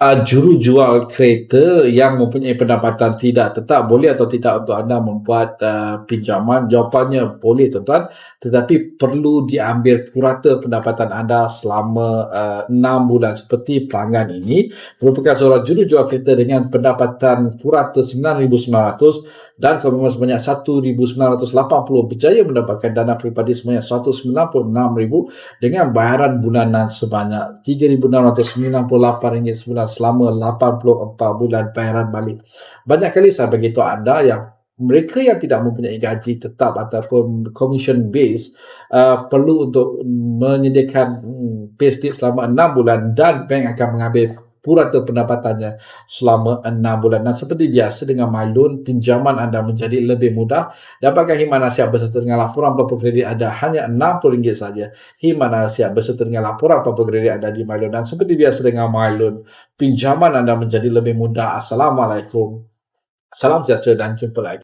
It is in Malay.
uh, jurujual kereta yang mempunyai pendapatan tidak tetap boleh atau tidak untuk anda membuat uh, pinjaman? Jawapannya boleh tuan-tuan. Tetapi perlu diambil purata pendapatan anda selama uh, 6 bulan. Seperti pelanggan ini merupakan seorang jurujual kereta dengan pendapatan purata 9,900 dan komitmen sebanyak 1,980 berjaya mendapatkan dana peribadi sebanyak 196,000 dengan bayaran bulanan sebanyak RM3,698 sebulan selama 84 bulan bayaran balik. Banyak kali saya beritahu anda yang mereka yang tidak mempunyai gaji tetap ataupun commission base uh, perlu untuk menyediakan hmm, payslip selama 6 bulan dan bank akan mengambil purata pendapatannya selama 6 bulan. Dan seperti biasa dengan MyLoan, pinjaman anda menjadi lebih mudah. Dapatkan khidmat nasihat berserta dengan laporan pelapor kredit anda hanya RM60 saja. Khidmat nasihat berserta dengan laporan pelapor kredit anda di MyLoan. Dan seperti biasa dengan MyLoan, pinjaman anda menjadi lebih mudah. Assalamualaikum. Salam sejahtera dan jumpa lagi.